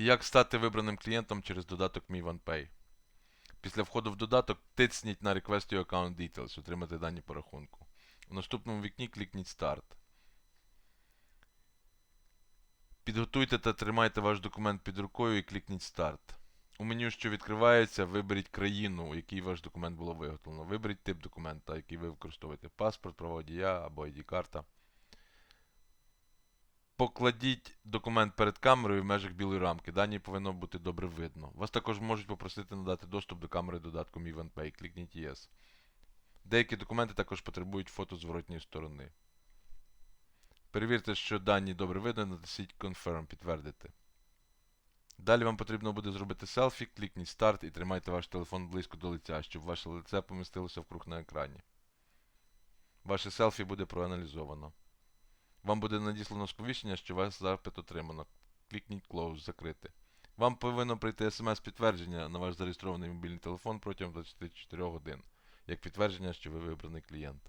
Як стати вибраним клієнтом через додаток Mi OnePay? Після входу в додаток тисніть на Request Your Account Details, отримати дані по рахунку. У наступному вікні клікніть Start. Підготуйте та тримайте ваш документ під рукою і клікніть Start. У меню, що відкривається, виберіть країну, у якій ваш документ було виготовлено. Виберіть тип документа, який ви використовуєте. Паспорт, право водія або ID-карта. Покладіть документ перед камерою в межах білої рамки. Дані повинно бути добре видно. Вас також можуть попросити надати доступ до камери додатку Mi OnePay. Клікніть Yes. Деякі документи також потребують фото зворотньої сторони. Перевірте, що дані добре видно, натисніть Confirm, підтвердити. Далі вам потрібно буде зробити селфі, клікніть Start і тримайте ваш телефон близько до лиця, щоб ваше лице помістилося вкруг на екрані. Ваше селфі буде проаналізовано. Вам буде надіслано сповіщення, що ваш запит отримано. Клікніть Close, закрити. Вам повинно прийти смс-підтвердження на ваш зареєстрований мобільний телефон протягом 24 годин, як підтвердження, що ви вибраний клієнт.